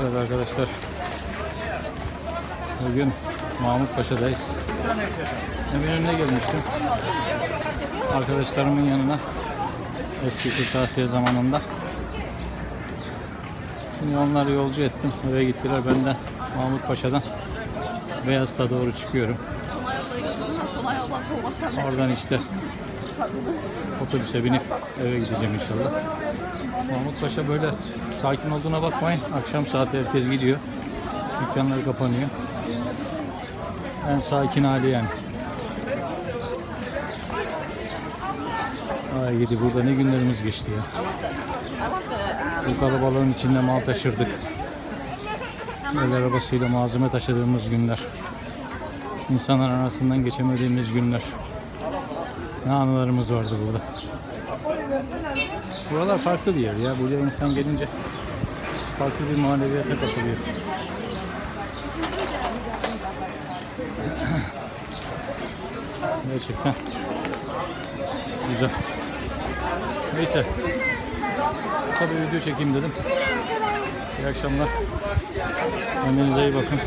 Evet arkadaşlar. Bugün Mahmut Paşa'dayız. Eminönü'ne gelmiştim. Arkadaşlarımın yanına. Eski kırtasiye zamanında. Şimdi onları yolcu ettim. Eve gittiler. Ben de Mahmut Paşa'dan Beyazıt'a doğru çıkıyorum. Oradan işte otobüse binip eve gideceğim inşallah. Mahmut Paşa böyle sakin olduğuna bakmayın. Akşam saati herkes gidiyor. Dükkanlar kapanıyor. En sakin hali yani. Ay gidi burada ne günlerimiz geçti ya. Bu kalabalığın içinde mal taşırdık. El arabasıyla malzeme taşıdığımız günler. İnsanlar arasından geçemediğimiz günler. Ne anılarımız vardı burada. Buralar farklı bir yer ya. Buraya insan gelince farklı bir maneviyata kapılıyor. Gerçekten güzel. Neyse. Kısa bir video çekeyim dedim. İyi akşamlar. Kendinize iyi bakın.